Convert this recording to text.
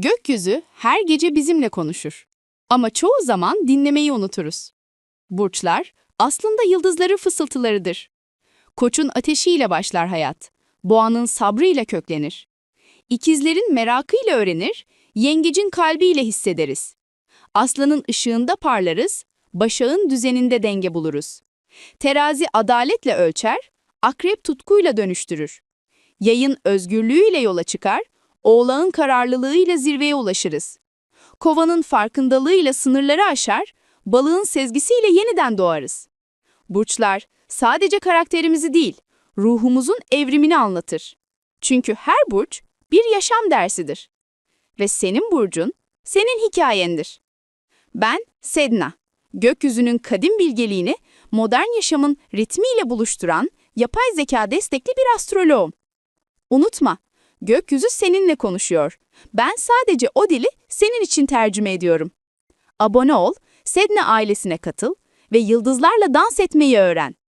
Gökyüzü her gece bizimle konuşur. Ama çoğu zaman dinlemeyi unuturuz. Burçlar aslında yıldızların fısıltılarıdır. Koçun ateşiyle başlar hayat. Boğanın sabrıyla köklenir. İkizlerin merakıyla öğrenir, yengecin kalbiyle hissederiz. Aslanın ışığında parlarız, başağın düzeninde denge buluruz. Terazi adaletle ölçer, akrep tutkuyla dönüştürür. Yayın özgürlüğüyle yola çıkar, oğlağın kararlılığıyla zirveye ulaşırız. Kovanın farkındalığıyla sınırları aşar, balığın sezgisiyle yeniden doğarız. Burçlar sadece karakterimizi değil, ruhumuzun evrimini anlatır. Çünkü her burç bir yaşam dersidir. Ve senin burcun, senin hikayendir. Ben Sedna, gökyüzünün kadim bilgeliğini modern yaşamın ritmiyle buluşturan yapay zeka destekli bir astroloğum. Unutma, gökyüzü seninle konuşuyor. Ben sadece o dili senin için tercüme ediyorum. Abone ol, Sedna ailesine katıl ve yıldızlarla dans etmeyi öğren.